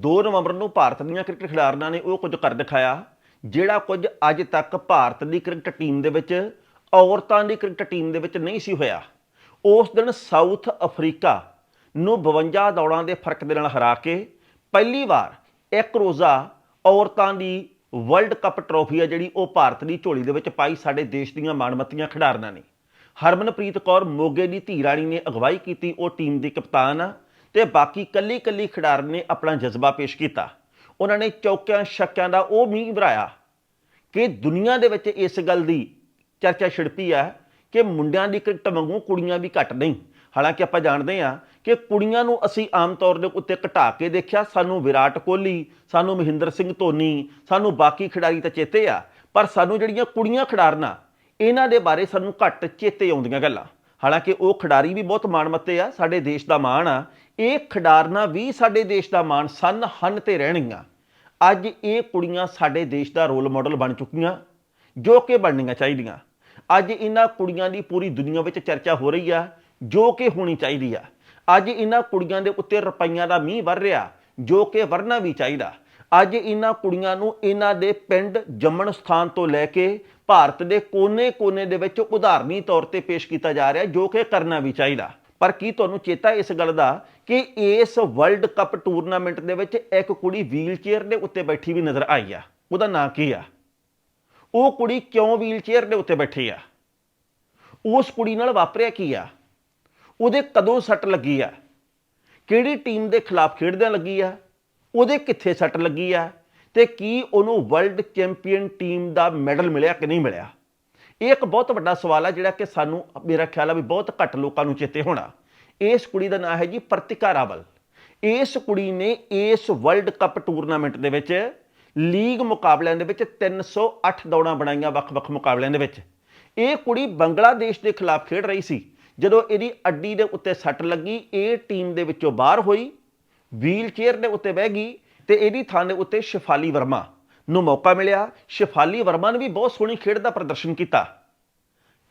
2 ਨਵੰਬਰ ਨੂੰ ਭਾਰਤ ਦੀਆਂ ਕ੍ਰਿਕਟ ਖਿਡਾਰਨਾਂ ਨੇ ਉਹ ਕੁਝ ਕਰ ਦਿਖਾਇਆ, ਜਿਹੜਾ ਕੁਝ ਅੱਜ ਤੱਕ ਭਾਰਤ ਦੀ ਕ੍ਰਿਕਟ ਟੀਮ ਦੇ ਵਿੱਚ ਔਰਤਾਂ ਦੀ ਕ੍ਰਿਕਟ ਟੀਮ ਦੇ ਵਿੱਚ ਨਹੀਂ ਸੀ ਹੋਇਆ। ਉਸ ਦਿਨ ਸਾਊਥ ਅਫਰੀਕਾ ਨੂੰ 52 ਦੌੜਾਂ ਦੇ ਫ਼ਰਕ ਦੇ ਨਾਲ ਹਰਾ ਕੇ ਪਹਿਲੀ ਵਾਰ ਇੱਕ ਰੋਜ਼ਾ ਔਰਤਾਂ ਦੀ ਵਰਲਡ ਕੱਪ ਟਰੋਫੀ ਆ ਜਿਹੜੀ ਉਹ ਭਾਰਤ ਦੀ ਝੋਲੀ ਦੇ ਵਿੱਚ ਪਾਈ ਸਾਡੇ ਦੇਸ਼ ਦੀਆਂ ਮਾਣਮੱਤੀਆਂ ਖਿਡਾਰਨਾਂ ਨੇ। ਹਰਮਨਪ੍ਰੀਤ ਕੌਰ ਮੋਗੇ ਦੀ ਧੀ ਰਾਣੀ ਨੇ ਅਗਵਾਈ ਕੀਤੀ, ਉਹ ਟੀਮ ਦੀ ਕਪਤਾਨ ਆ। ਤੇ ਬਾਕੀ ਕੱਲੀ ਕੱਲੀ ਖਿਡਾਰਨ ਨੇ ਆਪਣਾ ਜਜ਼ਬਾ ਪੇਸ਼ ਕੀਤਾ। ਉਹਨਾਂ ਨੇ ਚੌਕਿਆਂ, ਛੱਕਿਆਂ ਦਾ ਉਹ ਮੀਂਹ ਵਰਾਇਆ ਕਿ ਦੁਨੀਆ ਦੇ ਵਿੱਚ ਇਸ ਗੱਲ ਦੀ ਚਰਚਾ ਛਿੜਪੀ ਹੈ ਕਿ ਮੁੰਡਿਆਂ ਦੀ ਕ੍ਰਿਕਟ ਵਾਂਗੂ ਕੁੜੀਆਂ ਵੀ ਘੱਟ ਨਹੀਂ। ਹਾਲਾਂਕਿ ਆਪਾਂ ਜਾਣਦੇ ਹਾਂ ਕਿ ਕੁੜੀਆਂ ਨੂੰ ਅਸੀਂ ਆਮ ਤੌਰ ਦੇ ਉੱਤੇ ਘਟਾ ਕੇ ਦੇਖਿਆ, ਸਾਨੂੰ ਵਿਰਾਟ ਕੋਹਲੀ, ਸਾਨੂੰ ਮਹਿੰਦਰ ਸਿੰਘ ਧੋਨੀ, ਸਾਨੂੰ ਬਾਕੀ ਖਿਡਾਰੀ ਤਾਂ ਚੇਤੇ ਆ, ਪਰ ਸਾਨੂੰ ਜਿਹੜੀਆਂ ਕੁੜੀਆਂ ਖਿਡਾਰਨਾਂ ਇਹਨਾਂ ਦੇ ਬਾਰੇ ਸਾਨੂੰ ਘੱਟ ਚੇਤੇ ਆਉਂਦੀਆਂ ਗੱਲਾਂ। ਹਾਲਾਂਕਿ ਉਹ ਖਿਡਾਰੀ ਵੀ ਬਹੁਤ ਮਾਣਮੱਤੇ ਆ, ਸਾਡੇ ਦੇਸ਼ ਦਾ ਮਾਣ ਆ ਇਹ ਖਿਡਾਰਨਾਂ ਵੀ ਸਾਡੇ ਦੇਸ਼ ਦਾ ਮਾਣ ਸਨ ਹਨ ਤੇ ਰਹਿਣਗੀਆਂ। ਅੱਜ ਇਹ ਕੁੜੀਆਂ ਸਾਡੇ ਦੇਸ਼ ਦਾ ਰੋਲ ਮਾਡਲ ਬਣ ਚੁੱਕੀਆਂ, ਜੋ ਕਿ ਬਣਨੀਆਂ ਚਾਹੀਦੀਆਂ। ਅੱਜ ਇਹਨਾਂ ਕੁੜੀਆਂ ਦੀ ਪੂਰੀ ਦੁਨੀਆ ਵਿੱਚ ਚਰਚਾ ਹੋ ਰਹੀ ਆ, ਜੋ ਕਿ ਹੋਣੀ ਚਾਹੀਦੀ ਆ। ਅੱਜ ਇਹਨਾਂ ਕੁੜੀਆਂ ਦੇ ਉੱਤੇ ਰੁਪਈਆਂ ਦਾ ਮੀਂਹ ਵਰ ਰਿਹਾ, ਜੋ ਕਿ ਵਰਨਾ ਵੀ ਚਾਹੀਦਾ। ਅੱਜ ਇਹਨਾਂ ਕੁੜੀਆਂ ਨੂੰ ਇਹਨਾਂ ਦੇ ਪਿੰਡ ਜੰਮਣ ਸਥਾਨ ਤੋਂ ਲੈ ਕੇ ਭਾਰਤ ਦੇ ਕੋਨੇ-ਕੋਨੇ ਦੇ ਵਿੱਚ ਉਦਾਹਰਨੀ ਤੌਰ ਤੇ ਪੇਸ਼ ਕੀਤਾ ਜਾ ਰਿਹਾ, ਜੋ ਕਿ ਕਰਨਾ ਵੀ ਚਾਹੀਦਾ। ਪਰ ਕੀ ਤੁਹਾਨੂੰ ਚੇਤਾ ਇਸ ਗੱਲ ਦਾ ਕਿ ਇਸ ਵਰਲਡ ਕੱਪ ਟੂਰਨਾਮੈਂਟ ਦੇ ਵਿੱਚ ਇੱਕ ਕੁੜੀ ਵੀਲਚੇਅਰ ਦੇ ਉੱਤੇ ਬੈਠੀ ਵੀ ਨਜ਼ਰ ਆਈ ਆ? ਉਹਦਾ ਨਾਂ ਕੀ ਆ? ਉਹ ਕੁੜੀ ਕਿਉਂ ਵੀਲਚੇਅਰ ਦੇ ਉੱਤੇ ਬੈਠੀ ਆ? ਉਸ ਕੁੜੀ ਨਾਲ ਵਾਪਰਿਆ ਕੀ ਆ? ਉਹਦੇ ਕਦੋਂ ਸੱਟ ਲੱਗੀ ਆ? ਕਿਹੜੀ ਟੀਮ ਦੇ ਖਿਲਾਫ ਖੇਡਦਿਆਂ ਲੱਗੀ ਆ? ਉਹਦੇ ਕਿੱਥੇ ਸੱਟ ਲੱਗੀ ਆ? ਤੇ ਕੀ ਉਹਨੂੰ ਵਰਲਡ ਚੈਂਪੀਅਨ ਟੀਮ ਦਾ ਮੈਡਲ ਮਿਲਿਆ ਕਿ ਨਹੀਂ ਮਿਲਿਆ? ਇਹ ਇੱਕ ਬਹੁਤ ਵੱਡਾ ਸਵਾਲ ਆ ਜਿਹੜਾ ਕਿ ਸਾਨੂੰ, ਮੇਰਾ ਖਿਆਲ ਆ ਵੀ ਬਹੁਤ ਘੱਟ ਲੋਕਾਂ ਨੂੰ ਚੇਤੇ ਹੋਣਾ। ਇਸ ਕੁੜੀ ਦਾ ਨਾਮ ਹੈ ਜੀ ਪ੍ਰਤਿਕਾ ਰਾਵਲ। ਇਸ ਕੁੜੀ ਨੇ ਇਸ ਵਰਲਡ ਕੱਪ ਟੂਰਨਾਮੈਂਟ ਦੇ ਵਿੱਚ ਲੀਗ ਮੁਕਾਬਲਿਆਂ ਦੇ ਵਿੱਚ 308 ਦੌੜਾਂ ਬਣਾਈਆਂ ਵੱਖ-ਵੱਖ ਮੁਕਾਬਲਿਆਂ ਦੇ ਵਿੱਚ। ਇਹ ਕੁੜੀ ਬੰਗਲਾਦੇਸ਼ ਦੇ ਖਿਲਾਫ ਖੇਡ ਰਹੀ ਸੀ। ਜਦੋਂ ਇਹਦੀ ਅੱਡੀ ਦੇ ਉੱਤੇ ਸੱਟ ਲੱਗੀ, ਇਹ ਟੀਮ ਦੇ ਵਿੱਚੋਂ ਬਾਹਰ ਹੋਈ ਵੀਲ ਚੇਅਰ ਦੇ ਉੱਤੇ ਬਹਿ ਗਈ ਤੇ ਇਹਦੀ ਥਾਂ ਦੇ ਉੱਤੇ ਸ਼ਿਫਾਲੀ ਵਰਮਾ ਨੂੰ ਮੌਕਾ ਮਿਲਿਆ। ਸ਼ਿਫਾਲੀ ਵਰਮਾ ਨੇ ਵੀ ਬਹੁਤ ਸੋਹਣੀ ਖੇਡ ਦਾ ਪ੍ਰਦਰਸ਼ਨ ਕੀਤਾ।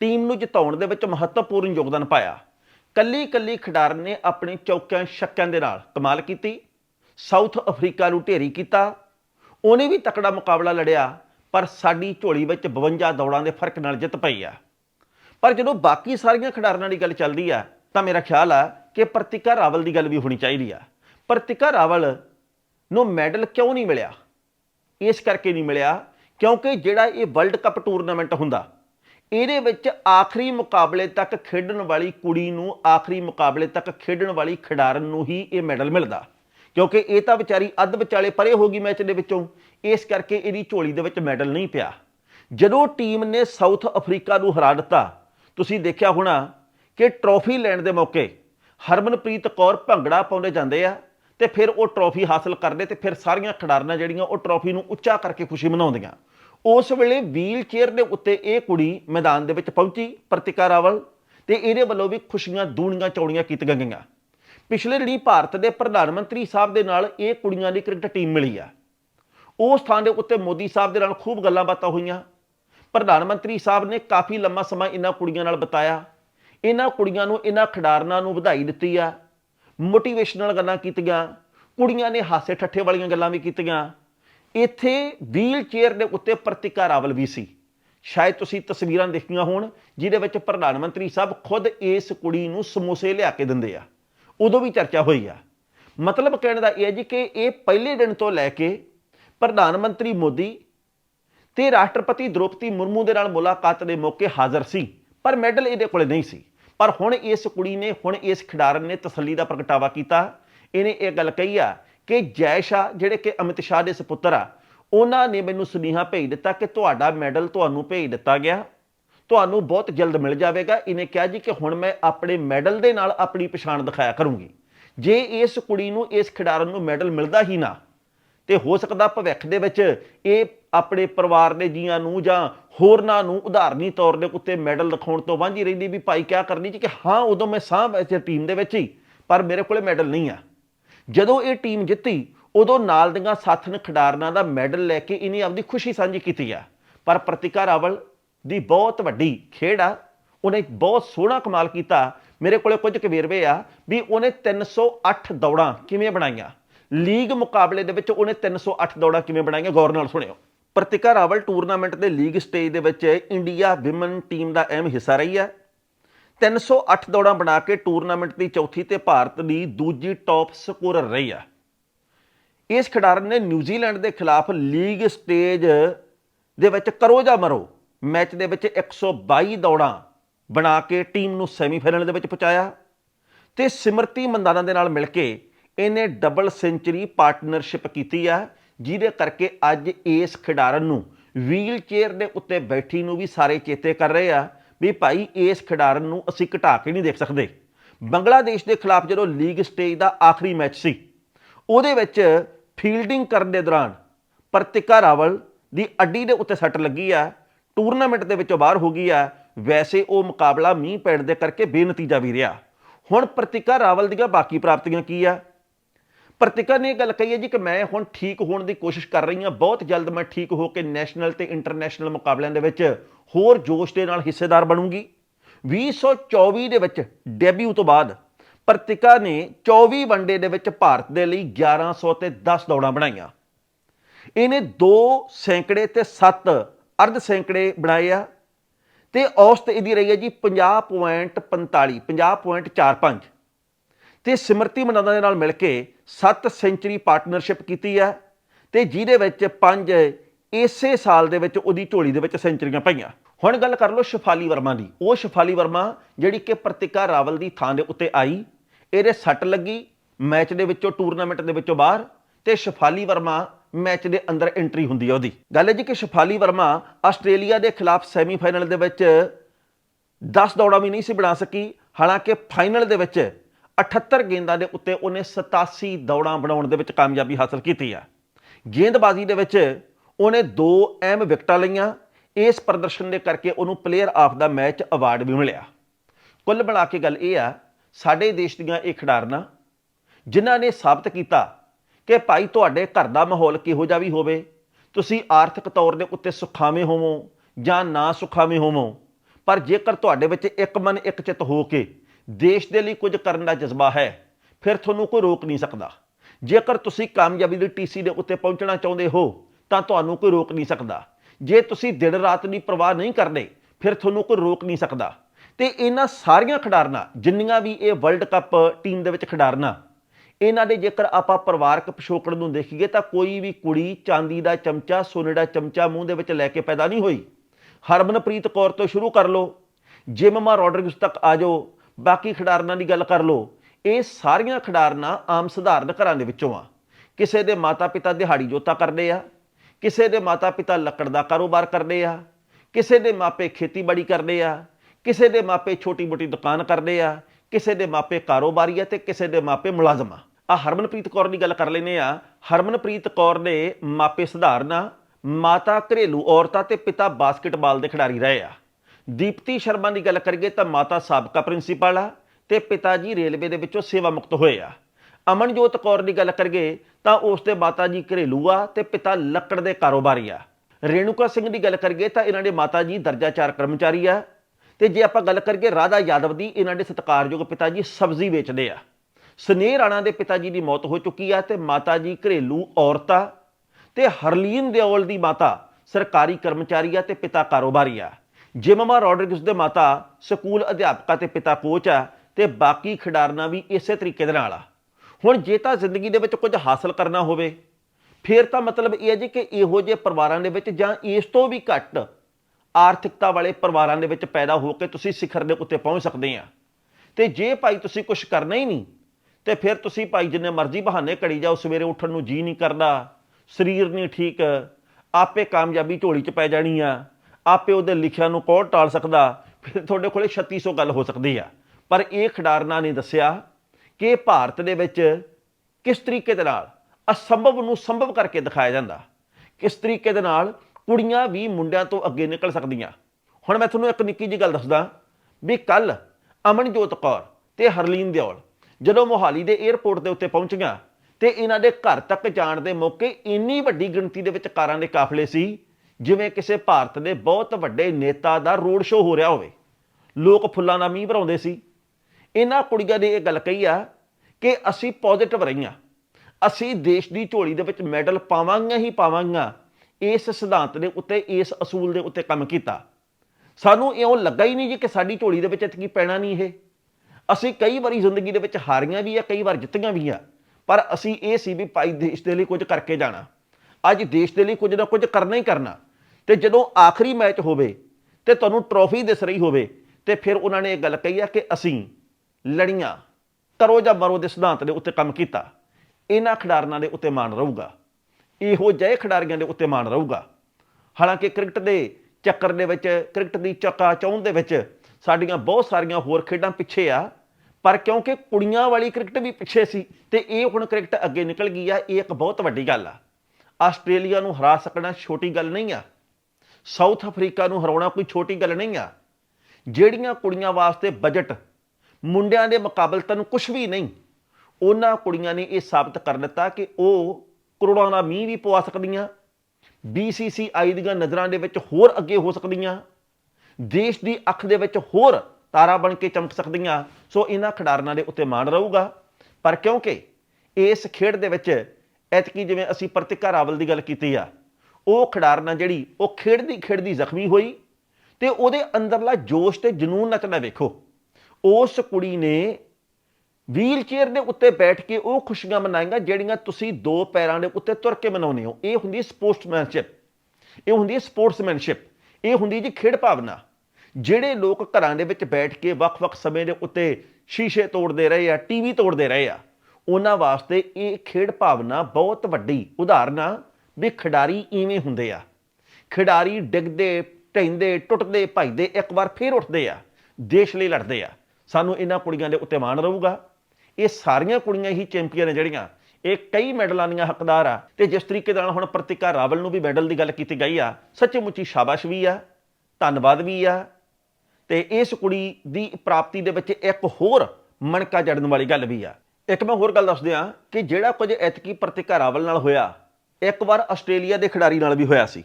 ਟੀਮ ਨੂੰ ਜਿਤਾਉਣ ਦੇ ਵਿੱਚ ਮਹੱਤਵਪੂਰਨ ਯੋਗਦਾਨ ਪਾਇਆ। ਕੱਲੀ ਕੱਲੀ ਖਿਡਾਰਨ ਨੇ ਆਪਣੇ ਚੌਕਿਆਂ ਛੱਕਿਆਂ ਦੇ ਨਾਲ ਕਮਾਲ ਕੀਤੀ, ਸਾਊਥ ਅਫਰੀਕਾ ਨੂੰ ਢੇਰੀ ਕੀਤਾ, ਉਹਨੇ ਵੀ ਤਕੜਾ ਮੁਕਾਬਲਾ ਲੜਿਆ, ਪਰ ਸਾਡੀ ਝੋਲੀ ਵਿੱਚ 52 ਦੌੜਾਂ ਦੇ ਫ਼ਰਕ ਨਾਲ ਜਿੱਤ ਪਈ ਆ। ਪਰ ਜਦੋਂ ਬਾਕੀ ਸਾਰੀਆਂ ਖਿਡਾਰਨਾਂ ਦੀ ਗੱਲ ਚੱਲਦੀ ਆ, ਤਾਂ ਮੇਰਾ ਖਿਆਲ ਆ ਕਿ ਪ੍ਰਤਿਕਾ ਰਾਵਲ ਦੀ ਗੱਲ ਵੀ ਹੋਣੀ ਚਾਹੀਦੀ ਆ। ਪ੍ਰਤਿਕਾ ਰਾਵਲ ਨੂੰ ਮੈਡਲ ਕਿਉਂ ਨਹੀਂ ਮਿਲਿਆ? ਇਸ ਕਰਕੇ ਨਹੀਂ ਮਿਲਿਆ, ਕਿਉਂਕਿ ਜਿਹੜਾ ਇਹ ਵਰਲਡ ਕੱਪ ਟੂਰਨਾਮੈਂਟ ਹੁੰਦਾ ਇਹਦੇ ਵਿੱਚ ਆਖਰੀ ਮੁਕਾਬਲੇ ਤੱਕ ਖੇਡਣ ਵਾਲੀ ਕੁੜੀ ਨੂੰ ਆਖਰੀ ਮੁਕਾਬਲੇ ਤੱਕ ਖੇਡਣ ਵਾਲੀ ਖਿਡਾਰਨ ਨੂੰ ਹੀ ਇਹ ਮੈਡਲ ਮਿਲਦਾ। ਕਿਉਂਕਿ ਇਹ ਤਾਂ ਵਿਚਾਰੀ ਅੱਧ ਵਿਚਾਲੇ ਪਰੇ ਹੋ ਗਈ ਮੈਚ ਦੇ ਵਿੱਚੋਂ। ਇਸ ਕਰਕੇ ਇਹਦੀ ਝੋਲੀ ਦੇ ਵਿੱਚ ਮੈਡਲ ਨਹੀਂ ਪਿਆ। ਜਦੋਂ ਟੀਮ ਨੇ ਸਾਊਥ ਅਫਰੀਕਾ ਨੂੰ ਹਰਾ ਦਿੱਤਾ, ਤੁਸੀਂ ਦੇਖਿਆ ਹੋਣਾ ਕਿ ਟਰੋਫੀ ਲੈਣ ਦੇ ਮੌਕੇ ਹਰਮਨਪ੍ਰੀਤ ਕੌਰ ਭੰਗੜਾ ਪਾਉਂਦੇ ਜਾਂਦੇ ਆ ਤੇ ਫਿਰ ਉਹ ਟਰੋਫੀ ਹਾਸਲ ਕਰਦੇ ਤੇ ਫਿਰ ਸਾਰੀਆਂ ਖਿਡਾਰਨਾਂ ਜਿਹੜੀਆਂ ਉਹ ਟਰੋਫੀ ਨੂੰ ਉੱਚਾ ਕਰਕੇ ਖੁਸ਼ੀ ਮਨਾਉਂਦੀਆਂ। ਉਸ ਵੇਲੇ ਵੀਲ ਚੇਅਰ ਦੇ ਉੱਤੇ ਇਹ ਕੁੜੀ ਮੈਦਾਨ ਦੇ ਵਿੱਚ ਪਹੁੰਚੀ, ਪ੍ਰਤਿਕਾ ਰਾਵਲ, ਤੇ ਇਹਦੇ ਵੱਲੋਂ ਵੀ ਖੁਸ਼ੀਆਂ, ਦੂਣੀਆਂ, ਚੌੜੀਆਂ ਕੀਤੀਆਂ ਗਈਆਂ। ਪਿਛਲੇ ਦਿਨੀ ਭਾਰਤ ਦੇ ਪ੍ਰਧਾਨ ਮੰਤਰੀ ਸਾਹਿਬ ਦੇ ਨਾਲ ਇਹ ਕੁੜੀਆਂ ਦੀ ਕ੍ਰਿਕਟ ਟੀਮ ਮਿਲੀ ਆ। ਉਸ ਥਾਂ ਦੇ ਉੱਤੇ ਮੋਦੀ ਸਾਹਿਬ ਦੇ ਨਾਲ ਖੂਬ ਗੱਲਾਂ ਬਾਤਾਂ ਹੋਈਆਂ। ਪ੍ਰਧਾਨ ਮੰਤਰੀ ਸਾਹਿਬ ਨੇ ਕਾਫੀ ਲੰਮਾ ਸਮਾਂ ਇਹਨਾਂ ਕੁੜੀਆਂ ਨਾਲ ਬਿਤਾਇਆ। ਇਹਨਾਂ ਕੁੜੀਆਂ ਨੂੰ ਇਹਨਾਂ ਖਿਡਾਰਨਾਂ ਨੂੰ ਵਧਾਈ ਦਿੱਤੀ ਆ। ਮੋਟੀਵੇਸ਼ਨਲ ਗੱਲਾਂ ਕੀਤੀਆਂ। ਕੁੜੀਆਂ ਨੇ ਹਾਸੇ ਠੱਠੇ ਵਾਲੀਆਂ ਗੱਲਾਂ ਵੀ ਕੀਤੀਆਂ। ਇੱਥੇ ਵੀਲ ਚੇਅਰ ਦੇ ਉੱਤੇ ਪ੍ਰਤਿਕਾ ਰਾਵਲ ਵੀ ਸੀ। ਸ਼ਾਇਦ ਤੁਸੀਂ ਤਸਵੀਰਾਂ ਦੇਖੀਆਂ ਹੋਣ, ਜਿਹਦੇ ਵਿੱਚ ਪ੍ਰਧਾਨ ਮੰਤਰੀ ਸਾਹਿਬ ਖੁਦ ਇਸ ਕੁੜੀ ਨੂੰ ਸਮੋਸੇ ਲਿਆ ਕੇ ਦਿੰਦੇ ਆ। ਉਦੋਂ ਵੀ ਚਰਚਾ ਹੋਈ ਆ। ਮਤਲਬ ਕਹਿਣ ਦਾ ਇਹ ਹੈ ਜੀ ਕਿ ਇਹ ਪਹਿਲੇ ਦਿਨ ਤੋਂ ਲੈ ਕੇ ਪ੍ਰਧਾਨ ਮੰਤਰੀ ਮੋਦੀ ਤੇ ਰਾਸ਼ਟਰਪਤੀ ਦ੍ਰੋਪਦੀ ਮੁਰਮੂ ਦੇ ਨਾਲ ਮੁਲਾਕਾਤ ਦੇ ਮੌਕੇ ਹਾਜ਼ਰ ਸੀ, ਪਰ ਮੈਡਲ ਇਹਦੇ ਕੋਲੇ ਨਹੀਂ ਸੀ। ਪਰ ਹੁਣ ਇਸ ਕੁੜੀ ਨੇ, ਹੁਣ ਇਸ ਖਿਡਾਰਨ ਨੇ ਤਸੱਲੀ ਦਾ ਪ੍ਰਗਟਾਵਾ ਕੀਤਾ। ਇਹਨੇ ਇਹ ਗੱਲ ਕਹੀ ਆ ਕਿ ਜੈ ਸ਼ਾਹ ਜਿਹੜੇ ਕਿ ਅਮਿਤ ਸ਼ਾਹ ਦੇ ਸੁਪੁੱਤਰ ਆ, ਉਹਨਾਂ ਨੇ ਮੈਨੂੰ ਸੁਨੇਹਾ ਭੇਜ ਦਿੱਤਾ ਕਿ ਤੁਹਾਡਾ ਮੈਡਲ ਤੁਹਾਨੂੰ ਭੇਜ ਦਿੱਤਾ ਗਿਆ। ਤੁਹਾਨੂੰ ਬਹੁਤ ਜਲਦ ਮਿਲ ਜਾਵੇਗਾ। ਇਹਨੇ ਕਿਹਾ ਜੀ ਕਿ ਹੁਣ ਮੈਂ ਆਪਣੇ ਮੈਡਲ ਦੇ ਨਾਲ ਆਪਣੀ ਪਛਾਣ ਦਿਖਾਇਆ ਕਰੂੰਗੀ। ਜੇ ਇਸ ਕੁੜੀ ਨੂੰ, ਇਸ ਖਿਡਾਰਨ ਨੂੰ ਮੈਡਲ ਮਿਲਦਾ ਹੀ ਨਾ, ਤੇ ਹੋ ਸਕਦਾ ਭਵਿੱਖ ਦੇ ਵਿੱਚ ਇਹ ਆਪਣੇ ਪਰਿਵਾਰ ਦੇ ਜੀਆਂ ਨੂੰ ਜਾਂ ਹੋਰਨਾਂ ਨੂੰ ਉਦਾਹਰਨੀ ਤੌਰ ਦੇ ਉੱਤੇ ਮੈਡਲ ਦਿਖਾਉਣ ਤੋਂ ਵਾਂਝੀ ਰਹਿੰਦੀ ਵੀ ਭਾਈ ਕਿਆ ਕਰਨੀ ਜੀ ਕਿ ਹਾਂ, ਉਦੋਂ ਮੈਂ ਸਾਂਭ ਇਸ ਟੀਮ ਦੇ ਵਿੱਚ ਹੀ, ਪਰ ਮੇਰੇ ਕੋਲੇ ਮੈਡਲ ਨਹੀਂ ਆ। ਜਦੋਂ ਇਹ ਟੀਮ ਜਿੱਤੀ, ਉਦੋਂ ਨਾਲ ਦੀਆਂ ਸਾਥਣ ਖਿਡਾਰਨਾਂ ਦਾ ਮੈਡਲ ਲੈ ਕੇ ਇਹਨੇ ਆਪਦੀ ਖੁਸ਼ੀ ਸਾਂਝੀ ਕੀਤੀ ਆ। ਪਰ ਪ੍ਰਤਿਕਾ ਰਾਵਲ ਦੀ ਬਹੁਤ ਵੱਡੀ ਖੇਡ ਆ। ਉਹਨੇ ਬਹੁਤ ਸੋਹਣਾ ਕਮਾਲ ਕੀਤਾ। ਮੇਰੇ ਕੋਲੇ ਕੁਝ ਕੁ ਵੇਰਵੇ ਆ ਵੀ ਉਹਨੇ 308 ਦੌੜਾਂ ਕਿਵੇਂ ਬਣਾਈਆਂ? ਲੀਗ ਮੁਕਾਬਲੇ ਦੇ ਵਿੱਚ ਉਹਨੇ 308 ਦੌੜਾਂ ਕਿਵੇਂ ਬਣਾਈਆਂ? ਗੌਰ ਨਾਲ ਸੁਣਿਓ। ਪ੍ਰਤਿਕਾ ਰਾਵਲ ਟੂਰਨਾਮੈਂਟ ਦੇ ਲੀਗ ਸਟੇਜ ਦੇ ਵਿੱਚ ਇੰਡੀਆ ਵਿਮਨ ਟੀਮ ਦਾ ਅਹਿਮ ਹਿੱਸਾ ਰਹੀ ਹੈ 308 ਦੌੜਾਂ ਬਣਾ ਕੇ ਟੂਰਨਾਮੈਂਟ ਦੀ ਚੌਥੀ ਤੇ ਭਾਰਤ ਦੀ ਦੂਜੀ ਟੌਪ ਸਕੋਰਰ ਰਹੀ ਆ। ਇਸ ਖਿਡਾਰਨ ਨੇ ਨਿਊਜ਼ੀਲੈਂਡ ਦੇ ਖਿਲਾਫ ਲੀਗ ਸਟੇਜ ਦੇ ਵਿੱਚ ਕਰੋ ਜਾਂ ਮਰੋ, ਮੈਚ ਦੇ ਵਿੱਚ 122 ਦੌੜਾਂ ਬਣਾ ਕੇ ਟੀਮ ਨੂੰ ਸੈਮੀਫਾਈਨਲ ਦੇ ਵਿੱਚ ਪਹੁੰਚਾਇਆ ਤੇ ਸਿਮਰਤੀ ਮੰਦਾਨਾ ਦੇ ਨਾਲ ਮਿਲ ਕੇ ਇਹਨੇ ਡਬਲ ਸੈਂਚਰੀ ਪਾਰਟਨਰਸ਼ਿਪ ਕੀਤੀ ਆ, ਜਿਹਦੇ ਕਰਕੇ ਅੱਜ ਇਸ ਖਿਡਾਰਨ ਨੂੰ ਵੀਲ ਚੇਅਰ ਦੇ ਉੱਤੇ ਬੈਠੀ ਨੂੰ ਵੀ ਸਾਰੇ ਚੇਤੇ ਕਰ ਰਹੇ ਆ। ਵੀ ਭਾਈ ਇਸ ਖਿਡਾਰਨ ਨੂੰ ਅਸੀਂ ਘਟਾ ਕੇ ਨਹੀਂ ਦੇਖ ਸਕਦੇ। ਬੰਗਲਾਦੇਸ਼ ਦੇ ਖਿਲਾਫ ਜਦੋਂ ਲੀਗ ਸਟੇਜ ਦਾ ਆਖਰੀ ਮੈਚ ਸੀ, ਉਹਦੇ ਵਿੱਚ ਫੀਲਡਿੰਗ ਕਰਨ ਦੇ ਦੌਰਾਨ ਪ੍ਰਤਿਕਾ ਰਾਵਲ ਦੀ ਅੱਡੀ ਦੇ ਉੱਤੇ ਸੱਟ ਲੱਗੀ ਆ ਟੂਰਨਾਮੈਂਟ ਦੇ ਵਿੱਚੋਂ ਬਾਹਰ ਹੋ ਗਈ ਆ, ਵੈਸੇ ਉਹ ਮੁਕਾਬਲਾ ਮੀਂਹ ਪੈਣ ਦੇ ਕਰਕੇ ਬੇਨਤੀਜਾ ਵੀ ਰਿਹਾ। ਹੁਣ ਪ੍ਰਤਿਕਾ ਰਾਵਲ ਦੀਆਂ ਬਾਕੀ ਪ੍ਰਾਪਤੀਆਂ ਕੀ ਆ? ਪ੍ਰਤਿਕਾ ਨੇ ਇਹ ਗੱਲ ਕਹੀ ਹੈ ਜੀ ਕਿ ਮੈਂ ਹੁਣ ਠੀਕ ਹੋਣ ਦੀ ਕੋਸ਼ਿਸ਼ ਕਰ ਰਹੀ ਹਾਂ। ਬਹੁਤ ਜਲਦ ਮੈਂ ਠੀਕ ਹੋ ਕੇ ਨੈਸ਼ਨਲ ਤੇ ਇੰਟਰਨੈਸ਼ਨਲ ਮੁਕਾਬਲਿਆਂ ਦੇ ਵਿੱਚ ਹੋਰ ਜੋਸ਼ ਦੇ ਨਾਲ ਹਿੱਸੇਦਾਰ ਬਣੂੰਗੀ। 2024 ਦੇ ਵਿੱਚ ਡੈਬਿਊ ਤੋਂ ਬਾਅਦ ਪ੍ਰਤਿਕਾ ਨੇ 24 ਵਨਡੇ ਦੇ ਵਿੱਚ ਭਾਰਤ ਦੇ ਲਈ 1100 ਤੇ 10 ਦੌੜਾਂ ਬਣਾਈਆਂ। ਇਹਨੇ 2 ਸੈਂਕੜੇ ਤੇ 7 ਅਰਧ ਸੈਂਕੜੇ ਬਣਾਏ ਆ ਤੇ ਔਸਤ ਇਹਦੀ ਰਹੀ ਹੈ ਜੀ 50.45 50.45 ਤੇ ਸਿਮਰਤੀ ਮੰਦਾਨਾ ਦੇ ਨਾਲ ਮਿਲ ਕੇ 7 ਸੈਂਚਰੀ ਪਾਰਟਨਰਸ਼ਿਪ ਕੀਤੀ ਹੈ ਤੇ ਜਿਹਦੇ ਵਿੱਚ ਪੰਜ ਇਸੇ ਸਾਲ ਦੇ ਵਿੱਚ ਉਹਦੀ ਝੋਲੀ ਦੇ ਵਿੱਚ ਸੈਂਚਰੀਆਂ ਪਈਆਂ। ਹੁਣ ਗੱਲ ਕਰ ਲਓ ਸ਼ਫਾਲੀ ਵਰਮਾ ਦੀ। ਉਹ ਸ਼ਫਾਲੀ ਵਰਮਾ ਜਿਹੜੀ ਕਿ ਪ੍ਰਤਿਕਾ ਰਾਵਲ ਦੀ ਥਾਂ ਦੇ ਉੱਤੇ ਆਈ, ਇਹਦੇ ਸੱਟ ਲੱਗੀ, ਮੈਚ ਦੇ ਵਿੱਚੋਂ ਟੂਰਨਾਮੈਂਟ ਦੇ ਵਿੱਚੋਂ ਬਾਹਰ ਤੇ ਸ਼ਫਾਲੀ ਵਰਮਾ ਮੈਚ ਦੇ ਅੰਦਰ ਐਂਟਰੀ ਹੁੰਦੀ ਹੈ ਉਹਦੀ। ਗੱਲ ਹੈ ਜੀ ਕਿ ਸ਼ਫਾਲੀ ਵਰਮਾ ਆਸਟ੍ਰੇਲੀਆ ਦੇ ਖਿਲਾਫ ਸੈਮੀਫਾਈਨਲ ਦੇ ਵਿੱਚ 10 ਦੌੜਾਂ ਵੀ ਨਹੀਂ ਸੀ ਬਣਾ ਸਕੀ, ਹਾਲਾਂਕਿ ਫਾਈਨਲ ਦੇ ਵਿੱਚ 78 ਗੇਂਦਾਂ ਦੇ ਉੱਤੇ ਉਹਨੇ 87 ਦੌੜਾਂ ਬਣਾਉਣ ਦੇ ਵਿੱਚ ਕਾਮਯਾਬੀ ਹਾਸਲ ਕੀਤੀ ਆ। ਗੇਂਦਬਾਜ਼ੀ ਦੇ ਵਿੱਚ ਉਹਨੇ ਦੋ ਅਹਿਮ ਵਿਕਟਾਂ ਲਈਆਂ। ਇਸ ਪ੍ਰਦਰਸ਼ਨ ਦੇ ਕਰਕੇ ਉਹਨੂੰ ਪਲੇਅਰ ਆਫ ਦਾ ਮੈਚ ਅਵਾਰਡ ਵੀ ਮਿਲਿਆ। ਕੁੱਲ ਮਿਲਾ ਕੇ ਗੱਲ ਇਹ ਆ, ਸਾਡੇ ਦੇਸ਼ ਦੀਆਂ ਇਹ ਖਿਡਾਰਨਾਂ, ਜਿਨ੍ਹਾਂ ਨੇ ਸਾਬਤ ਕੀਤਾ ਕਿ ਭਾਈ ਤੁਹਾਡੇ ਘਰ ਦਾ ਮਾਹੌਲ ਕਿਹੋ ਜਿਹਾ ਵੀ ਹੋਵੇ, ਤੁਸੀਂ ਆਰਥਿਕ ਤੌਰ ਦੇ ਉੱਤੇ ਸੁਖਾਵੇਂ ਹੋਵੋ ਜਾਂ ਨਾ ਸੁਖਾਵੇਂ ਹੋਵੋ, ਪਰ ਜੇਕਰ ਤੁਹਾਡੇ ਵਿੱਚ ਇੱਕ ਮਨ ਇੱਕ ਚਿੱਤ ਹੋ ਕੇ ਦੇਸ਼ ਦੇ ਲਈ ਕੁਝ ਕਰਨ ਦਾ ਜਜ਼ਬਾ ਹੈ, ਫਿਰ ਤੁਹਾਨੂੰ ਕੋਈ ਰੋਕ ਨਹੀਂ ਸਕਦਾ। ਜੇਕਰ ਤੁਸੀਂ ਕਾਮਯਾਬੀ ਦੀ ਟੀਸੀ ਦੇ ਉੱਤੇ ਪਹੁੰਚਣਾ ਚਾਹੁੰਦੇ ਹੋ, ਤਾਂ ਤੁਹਾਨੂੰ ਕੋਈ ਰੋਕ ਨਹੀਂ ਸਕਦਾ। ਜੇ ਤੁਸੀਂ ਦਿਨ ਰਾਤ ਦੀ ਪਰਵਾਹ ਨਹੀਂ ਕਰਦੇ, ਫਿਰ ਤੁਹਾਨੂੰ ਕੋਈ ਰੋਕ ਨਹੀਂ ਸਕਦਾ। ਤੇ ਇਹਨਾਂ ਸਾਰੀਆਂ ਖਿਡਾਰਨਾਂ, ਜਿੰਨੀਆਂ ਵੀ ਇਹ ਵਰਲਡ ਕੱਪ ਟੀਮ ਦੇ ਵਿੱਚ ਖਿਡਾਰਨਾਂ, ਇਹਨਾਂ ਦੇ ਜੇਕਰ ਆਪਾਂ ਪਰਿਵਾਰਕ ਪਿਛੋਕੜ ਨੂੰ ਦੇਖੀਏ, ਤਾਂ ਕੋਈ ਵੀ ਕੁੜੀ ਚਾਂਦੀ ਦਾ ਚਮਚਾ, ਸੋਨੇ ਦਾ ਚਮਚਾ ਮੂੰਹ ਦੇ ਵਿੱਚ ਲੈ ਕੇ ਪੈਦਾ ਨਹੀਂ ਹੋਈ। ਹਰਮਨਪ੍ਰੀਤ ਕੌਰ ਤੋਂ ਸ਼ੁਰੂ ਕਰ ਲਓ। ਜਿਮਮਾ ਰੋਡਰਿਗਸ ਤੱਕ ਆ ਜਾਓ। ਬਾਕੀ ਖਿਡਾਰਨਾਂ ਦੀ ਗੱਲ ਕਰ ਲਓ, ਇਹ ਸਾਰੀਆਂ ਖਿਡਾਰਨਾਂ ਆਮ ਸਧਾਰਨ ਘਰਾਂ ਦੇ ਵਿੱਚੋਂ ਆ। ਕਿਸੇ ਦੇ ਮਾਤਾ-ਪਿਤਾ ਦਿਹਾੜੀ ਜੋਤਾ ਕਰਦੇ ਆ, ਕਿਸੇ ਦੇ ਮਾਤਾ-ਪਿਤਾ ਲੱਕੜ ਦਾ ਕਾਰੋਬਾਰ ਕਰਦੇ ਆ, ਕਿਸੇ ਦੇ ਮਾਪੇ ਖੇਤੀਬਾੜੀ ਕਰਦੇ ਆ, ਕਿਸੇ ਦੇ ਮਾਪੇ ਛੋਟੀ-ਮੋਟੀ ਦੁਕਾਨ ਕਰਦੇ ਆ, ਕਿਸੇ ਦੇ ਮਾਪੇ ਕਾਰੋਬਾਰੀ ਆ ਤੇ ਕਿਸੇ ਦੇ ਮਾਪੇ ਮੁਲਾਜ਼ਮ ਆ। ਆ ਹਰਮਨਪ੍ਰੀਤ ਕੌਰ ਦੀ ਗੱਲ ਕਰ ਲੈਨੇ ਆ। ਹਰਮਨਪ੍ਰੀਤ ਕੌਰ ਦੇ ਮਾਪੇ ਸਧਾਰਨ ਆ, ਮਾਤਾ ਘਰੇਲੂ ਔਰਤਾਂ ਤੇ ਪਿਤਾ ਬਾਸਕਟਬਾਲ ਦੇ ਖਿਡਾਰੀ ਰਹੇ ਆ। ਦੀਪਤੀ ਸ਼ਰਮਾ ਦੀ ਗੱਲ ਕਰੀਏ ਤਾਂ ਮਾਤਾ ਸਾਬਕਾ ਪ੍ਰਿੰਸੀਪਲ ਆ ਤੇ ਪਿਤਾ ਜੀ ਰੇਲਵੇ ਦੇ ਵਿੱਚੋਂ ਸੇਵਾ ਮੁਕਤ ਹੋਏ ਆ। ਅਮਨਜੋਤ ਕੌਰ ਦੀ ਗੱਲ ਕਰੀਏ ਤਾਂ ਉਸ ਦੇ ਮਾਤਾ ਜੀ ਘਰੇਲੂ ਆ ਤੇ ਪਿਤਾ ਲੱਕੜ ਦੇ ਕਾਰੋਬਾਰੀ ਆ। ਰੇਣੂਕਾ ਸਿੰਘ ਦੀ ਗੱਲ ਕਰੀਏ ਤਾਂ ਇਹਨਾਂ ਦੇ ਮਾਤਾ ਜੀ ਦਰਜਾ 4 ਕਰਮਚਾਰੀ ਆ ਤੇ ਜੇ ਆਪਾਂ ਗੱਲ ਕਰੀਏ ਰਾਧਾ ਯਾਦਵ ਦੀ, ਇਹਨਾਂ ਦੇ ਸਤਿਕਾਰਯੋਗ ਪਿਤਾ ਜੀ ਸਬਜ਼ੀ ਵੇਚਦੇ ਆ। ਸਨੇਹ ਰਾਣਾ ਦੇ ਪਿਤਾ ਜੀ ਦੀ ਮੌਤ ਹੋ ਚੁੱਕੀ ਆ ਤੇ ਮਾਤਾ ਜੀ ਘਰੇਲੂ ਔਰਤਾਂ ਤੇ ਹਰਲੀਨ ਦਿਓਲ ਦੀ ਮਾਤਾ ਸਰਕਾਰੀ ਕਰਮਚਾਰੀ ਆ ਤੇ ਪਿਤਾ ਕਾਰੋਬਾਰੀ ਆ। ਜਿਮਮਾ ਰੋਡਰਿਗਸ ਦੇ ਮਾਤਾ, ਸਕੂਲ ਅਧਿਆਪਕਾ ਤੇ ਪਿਤਾ ਕੋਚ ਆ, ਤੇ ਬਾਕੀ ਖਿਡਾਰਨਾਂ ਵੀ ਇਸੇ ਤਰੀਕੇ ਦੇ ਨਾਲ ਆ। ਹੁਣ ਜੇ ਤਾਂ ਜ਼ਿੰਦਗੀ ਦੇ ਵਿੱਚ ਕੁਝ ਹਾਸਲ ਕਰਨਾ ਹੋਵੇ, ਫਿਰ ਤਾਂ ਮਤਲਬ ਇਹ ਹੈ ਜੀ ਕਿ ਇਹੋ ਜਿਹੇ ਪਰਿਵਾਰਾਂ ਦੇ ਵਿੱਚ ਜਾਂ ਇਸ ਤੋਂ ਵੀ ਘੱਟ ਆਰਥਿਕਤਾ ਵਾਲੇ ਪਰਿਵਾਰਾਂ ਦੇ ਵਿੱਚ ਪੈਦਾ ਹੋ ਕੇ ਤੁਸੀਂ ਸਿਖਰ ਦੇ ਉੱਤੇ ਪਹੁੰਚ ਸਕਦੇ ਆ। ਤੇ ਜੇ ਭਾਈ ਤੁਸੀਂ ਕੁਝ ਕਰਨਾ ਹੀ ਨਹੀਂ, ਤੇ ਫਿਰ ਤੁਸੀਂ ਭਾਈ ਜਿੰਨੇ ਮਰਜ਼ੀ ਬਹਾਨੇ ਘੜੀ ਜਾਓ, ਸਵੇਰੇ ਉੱਠਣ ਨੂੰ ਜੀ ਨਹੀਂ ਕਰਦਾ, ਸਰੀਰ ਨਹੀਂ ਠੀਕ, ਆਪੇ ਕਾਮਯਾਬੀ ਝੋਲੀ 'ਚ ਪੈ ਜਾਣੀ ਆ। ਆਪੇ ਉਹਦੇ ਲਿਖਿਆ ਨੂੰ ਕੌਣ ਟਾਲ ਸਕਦਾ? ਫਿਰ ਤੁਹਾਡੇ ਕੋਲੇ 3600 ਗੱਲ ਹੋ ਸਕਦੀ ਆ। ਪਰ ਇਹ ਖਿਡਾਰਨਾਂ ਨੇ ਦੱਸਿਆ ਕਿ ਭਾਰਤ ਦੇ ਵਿੱਚ ਕਿਸ ਤਰੀਕੇ ਦੇ ਨਾਲ ਅਸੰਭਵ ਨੂੰ ਸੰਭਵ ਕਰਕੇ ਦਿਖਾਇਆ ਜਾਂਦਾ। ਕਿਸ ਤਰੀਕੇ ਦੇ ਨਾਲ ਕੁੜੀਆਂ ਵੀ ਮੁੰਡਿਆਂ ਤੋਂ ਅੱਗੇ ਨਿਕਲ ਸਕਦੀਆਂ। ਹੁਣ ਮੈਂ ਤੁਹਾਨੂੰ ਇੱਕ ਨਿੱਕੀ ਜਿਹੀ ਗੱਲ ਦੱਸਦਾ ਵੀ ਕੱਲ ਅਮਨਜੋਤ ਕੌਰ ਤੇ ਹਰਲੀਨ ਦਿਓਲ ਜਦੋਂ ਮੋਹਾਲੀ ਦੇ 에ਅਰਪੋਰਟ ਦੇ ਉੱਤੇ ਪਹੁੰਚੀਆਂ ਤੇ ਇਹਨਾਂ ਦੇ ਘਰ ਤੱਕ ਜਾਣ ਦੇ ਮੌਕੇ ਇੰਨੀ ਵੱਡੀ ਗਿਣਤੀ ਦੇ ਵਿੱਚ ਕਾਰਾਂ ਦੇ ਕਾਫਲੇ ਸੀ ਜਿਵੇਂ ਕਿਸੇ ਭਾਰਤ ਦੇ ਬਹੁਤ ਵੱਡੇ ਨੇਤਾ ਦਾ ਰੋਡ ਸ਼ੋਅ ਹੋ ਰਿਹਾ ਹੋਵੇ। ਲੋਕ ਫੁੱਲਾਂ ਦਾ ਮੀਂਹ ਭਰਾਉਂਦੇ ਸੀ। ਇਹਨਾਂ ਕੁੜੀਆਂ ਨੇ ਇਹ ਗੱਲ ਕਹੀ ਆ ਕਿ ਅਸੀਂ ਪੋਜ਼ਿਟਿਵ ਰਹੀਆਂ। ਅਸੀਂ ਦੇਸ਼ ਦੀ ਝੋਲੀ ਦੇ ਵਿੱਚ ਮੈਡਲ ਪਾਵਾਂਗੀਆਂ ਹੀ ਪਾਵਾਂਗੀਆਂ। ਇਸ ਸਿਧਾਂਤ ਦੇ ਉੱਤੇ, ਇਸ ਅਸੂਲ ਦੇ ਉੱਤੇ ਕੰਮ ਕੀਤਾ। ਸਾਨੂੰ ਇਉਂ ਲੱਗਾ ਹੀ ਨਹੀਂ ਜੀ ਕਿ ਸਾਡੀ ਝੋਲੀ ਦੇ ਵਿੱਚ ਇਤਕੀ ਪੈਣਾ ਨਹੀਂ ਇਹ। ਅਸੀਂ ਕਈ ਵਾਰੀ ਜ਼ਿੰਦਗੀ ਦੇ ਵਿੱਚ ਹਾਰੀਆਂ ਵੀ ਆ, ਕਈ ਵਾਰ ਜਿੱਤੀਆਂ ਵੀ ਆ। ਪਰ ਅਸੀਂ ਇਹ ਸੀ ਵੀ ਭਾਈ ਦੇਸ਼ ਦੇ ਲਈ ਕੁਝ ਕਰਕੇ ਜਾਣਾ। ਅੱਜ ਦੇਸ਼ ਦੇ ਲਈ ਕੁਝ ਨਾ ਕੁਝ ਕਰਨਾ ਹੀ ਕਰਨਾ। ਤੇ ਜਦੋਂ ਆਖਰੀ ਮੈਚ ਹੋਵੇ ਤੇ ਤੁਹਾਨੂੰ ਟਰੋਫੀ ਦਿਸ ਰਹੀ ਹੋਵੇ, ਤੇ ਫਿਰ ਉਹਨਾਂ ਨੇ ਇਹ ਗੱਲ ਕਹੀ ਆ ਕਿ ਅਸੀਂ ਲੜੀਆਂ, ਕਰੋ ਜਾਂ ਮਰੋ ਦੇ ਸਿਧਾਂਤ ਦੇ ਉੱਤੇ ਕੰਮ ਕੀਤਾ, ਇਹਨਾਂ ਖਿਡਾਰਨਾਂ ਦੇ ਉੱਤੇ ਮਾਣ ਰਹੂਗਾ, ਇਹੋ ਜਿਹੇ ਖਿਡਾਰੀਆਂ ਦੇ ਉੱਤੇ ਮਾਣ ਰਹੂਗਾ। ਹਾਲਾਂਕਿ ਕ੍ਰਿਕਟ ਦੇ ਚੱਕਰ ਦੇ ਵਿੱਚ, ਕ੍ਰਿਕਟ ਦੀ ਚੱਕਾ ਚੌਂਦ ਦੇ ਵਿੱਚ ਸਾਡੀਆਂ ਬਹੁਤ ਸਾਰੀਆਂ ਹੋਰ ਖੇਡਾਂ ਪਿੱਛੇ ਆ, ਪਰ ਕਿਉਂਕਿ ਕੁੜੀਆਂ ਵਾਲੀ ਕ੍ਰਿਕਟ ਵੀ ਪਿੱਛੇ ਸੀ, ਤੇ ਇਹ ਹੁਣ ਕ੍ਰਿਕਟ ਅੱਗੇ ਨਿਕਲ ਗਈ ਆ, ਇਹ ਇੱਕ ਬਹੁਤ ਵੱਡੀ ਗੱਲ ਆ। ਆਸਟ੍ਰੇਲੀਆ ਨੂੰ ਹਰਾ ਸਕਣਾ ਛੋਟੀ ਗੱਲ ਨਹੀਂ ਆ। ਸਾਊਥ ਅਫਰੀਕਾ ਨੂੰ ਹਰਾਉਣਾ ਕੋਈ ਛੋਟੀ ਗੱਲ ਨਹੀਂ ਆ। ਜਿਹੜੀਆਂ ਕੁੜੀਆਂ ਵਾਸਤੇ ਬਜਟ ਮੁੰਡਿਆਂ ਦੇ ਮੁਕਾਬਲਤਨ ਕੁਝ ਵੀ ਨਹੀਂ, ਉਹਨਾਂ ਕੁੜੀਆਂ ਨੇ ਇਹ ਸਾਬਤ ਕਰ ਦਿੱਤਾ ਕਿ ਉਹ ਕਰੋੜਾਂ ਦਾ ਮੀਂਹ ਵੀ ਪਵਾ ਸਕਦੀਆਂ BCCI ਦੀਆਂ ਨਜ਼ਰਾਂ ਦੇ ਵਿੱਚ ਹੋਰ ਅੱਗੇ ਹੋ ਸਕਦੀਆਂ, ਦੇਸ਼ ਦੀ ਅੱਖ ਦੇ ਵਿੱਚ ਹੋਰ ਤਾਰਾ ਬਣ ਕੇ ਚਮਕ ਸਕਦੀਆਂ। ਸੋ ਇਹਨਾਂ ਖਿਡਾਰਨਾਂ ਦੇ ਉੱਤੇ ਮਾਣ ਰਹੂਗਾ। ਪਰ ਕਿਉਂਕਿ ਇਸ ਖੇਡ ਦੇ ਵਿੱਚ ਐਤਕੀ ਜਿਵੇਂ ਅਸੀਂ ਪ੍ਰਤਿਕਾ ਰਾਵਲ ਦੀ ਗੱਲ ਕੀਤੀ ਆ ਉਹ ਖਿਡਾਰਨਾ ਜਿਹੜੀ ਉਹ ਖੇਡਦੀ ਖੇਡਦੀ ਜ਼ਖਮੀ ਹੋਈ ਤੇ ਉਹਦੇ ਅੰਦਰਲਾ ਜੋਸ਼ ਤੇ ਜਨੂਨ ਨੱਚਣਾ ਵੇਖੋ, ਉਸ ਕੁੜੀ ਨੇ ਵੀਲ ਚੇਅਰ ਦੇ ਉੱਤੇ ਬੈਠ ਕੇ ਉਹ ਖੁਸ਼ੀਆਂ ਮਨਾਏਗਾ ਜਿਹੜੀਆਂ ਤੁਸੀਂ ਦੋ ਪੈਰਾਂ ਦੇ ਉੱਤੇ ਤੁਰ ਕੇ ਮਨਾਉਂਦੇ ਹੋ। ਇਹ ਹੁੰਦੀ ਸਪੋਰਟਸਮੈਨਸ਼ਿਪ, ਇਹ ਹੁੰਦੀ ਹੈ ਸਪੋਰਟਸਮੈਨਸ਼ਿਪ, ਇਹ ਹੁੰਦੀ ਜੀ ਖੇਡ ਭਾਵਨਾ। ਜਿਹੜੇ ਲੋਕ ਘਰਾਂ ਦੇ ਵਿੱਚ ਬੈਠ ਕੇ ਵੱਖ-ਵੱਖ ਸਮੇਂ ਦੇ ਉੱਤੇ ਸ਼ੀਸ਼ੇ ਤੋੜਦੇ ਰਹੇ ਆ, ਟੀਵੀ ਤੋੜਦੇ ਰਹੇ ਆ, ਉਹਨਾਂ ਵਾਸਤੇ ਇਹ ਖੇਡ ਭਾਵਨਾ ਬਹੁਤ ਵੱਡੀ। ਉਦਾਹਰਨ ਆ ਵੀ ਖਿਡਾਰੀ ਇਵੇਂ ਹੁੰਦੇ ਆ। ਖਿਡਾਰੀ ਡਿੱਗਦੇ, ਢਹਿੰਦੇ, ਟੁੱਟਦੇ, ਭੱਜਦੇ, ਇੱਕ ਵਾਰ ਫੇਰ ਉੱਠਦੇ ਆ, ਦੇਸ਼ ਲਈ ਲੜਦੇ ਆ। ਸਾਨੂੰ ਇਹਨਾਂ ਕੁੜੀਆਂ ਦੇ ਉੱਤੇ ਮਾਣ ਰਹੂਗਾ। ਇਹ ਸਾਰੀਆਂ ਕੁੜੀਆਂ ਹੀ ਚੈਂਪੀਅਨ ਨੇ ਜਿਹੜੀਆਂ, ਇਹ ਕਈ ਮੈਡਲਾਂ ਦੀਆਂ ਹੱਕਦਾਰ ਆ। ਤੇ ਜਿਸ ਤਰੀਕੇ ਨਾਲ ਹੁਣ ਪ੍ਰਤਿਕਾ ਰਾਵਲ ਨੂੰ ਵੀ ਮੈਡਲ ਦੀ ਗੱਲ ਕੀਤੀ ਗਈ ਆ ਸੱਚੀ ਮੁੱਚੀ ਸ਼ਾਬਾਸ਼ ਵੀ ਆ, ਧੰਨਵਾਦ ਵੀ ਆ। ਤੇ ਇਸ ਕੁੜੀ ਦੀ ਪ੍ਰਾਪਤੀ ਦੇ ਵਿੱਚ ਇੱਕ ਹੋਰ ਮਣਕਾ ਜੜਨ ਵਾਲੀ ਗੱਲ ਵੀ ਆ। ਇੱਕ ਮੈਂ ਹੋਰ ਗੱਲ ਦੱਸ ਦਿਆਂ ਕਿ ਜਿਹੜਾ ਕੁਝ ਐਤਕੀ ਪ੍ਰਤਿਕਾ ਰਾਵਲ ਨਾਲ ਹੋਇਆ ਇੱਕ ਵਾਰ ਆਸਟ੍ਰੇਲੀਆ ਦੇ ਖਿਡਾਰੀ ਨਾਲ ਵੀ ਹੋਇਆ ਸੀ।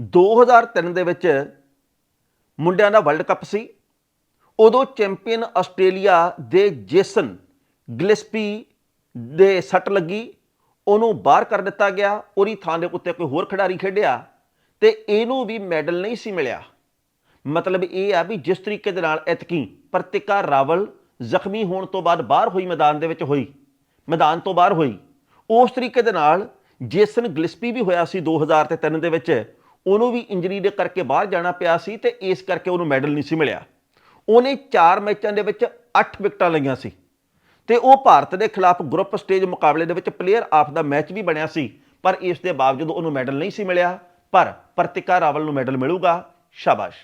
2003 ਦੇ ਵਿੱਚ ਮੁੰਡਿਆਂ ਦਾ ਵਰਲਡ ਕੱਪ ਸੀ। ਉਦੋਂ ਚੈਂਪੀਅਨ ਆਸਟ੍ਰੇਲੀਆ ਦੇ ਜੇਸਨ ਗਲਿਸਪੀ ਦੇ ਸੱਟ ਲੱਗੀ। ਉਹਨੂੰ ਬਾਹਰ ਕਰ ਦਿੱਤਾ ਗਿਆ। ਉਹਦੀ ਥਾਂ ਦੇ ਉੱਤੇ ਕੋਈ ਹੋਰ ਖਿਡਾਰੀ ਖੇਡਿਆ ਤੇ ਇਹਨੂੰ ਵੀ ਮੈਡਲ ਨਹੀਂ ਸੀ ਮਿਲਿਆ। ਮਤਲਬ ਇਹ ਆ ਵੀ ਜਿਸ ਤਰੀਕੇ ਦੇ ਨਾਲ ਐਤਕੀ ਪ੍ਰਤਿਕਾ ਰਾਵਲ ਜ਼ਖਮੀ ਹੋਣ ਤੋਂ ਬਾਅਦ ਬਾਹਰ ਹੋਈ, ਮੈਦਾਨ ਦੇ ਵਿੱਚ ਹੋਈ, ਮੈਦਾਨ ਤੋਂ ਬਾਹਰ ਹੋਈ, ਉਸ ਤਰੀਕੇ ਦੇ ਨਾਲ ਜੇਸਨ ਗਲਿਸਪੀ ਵੀ ਹੋਇਆ ਸੀ 2003 ਦੇ ਵਿੱਚ, ਉਹਨੂੰ ਵੀ ਇੰਜਰੀ ਦੇ ਕਰਕੇ ਬਾਹਰ ਜਾਣਾ ਪਿਆ ਸੀ ਤੇ ਇਸ ਕਰਕੇ ਉਹਨੂੰ ਮੈਡਲ ਨਹੀਂ ਸੀ ਮਿਲਿਆ। ਉਹਨੇ 4 ਮੈਚਾਂ ਦੇ ਵਿੱਚ 8 ਵਿਕਟਾਂ ਲਈਆਂ ਸੀ ਤੇ ਉਹ ਭਾਰਤ ਦੇ ਖਿਲਾਫ ਗਰੁੱਪ ਸਟੇਜ ਮੁਕਾਬਲੇ ਦੇ ਵਿੱਚ ਪਲੇਅਰ ਆਫ ਦਾ ਮੈਚ ਵੀ ਬਣਿਆ ਸੀ, ਪਰ ਇਸ ਦੇ ਬਾਵਜੂਦ ਉਹਨੂੰ ਮੈਡਲ ਨਹੀਂ ਸੀ ਮਿਲਿਆ, ਪਰ ਪ੍ਰਤਿਕਾ ਰਾਵਲ ਨੂੰ ਮੈਡਲ ਮਿਲੂਗਾ। ਸ਼ਾਬਾਸ਼।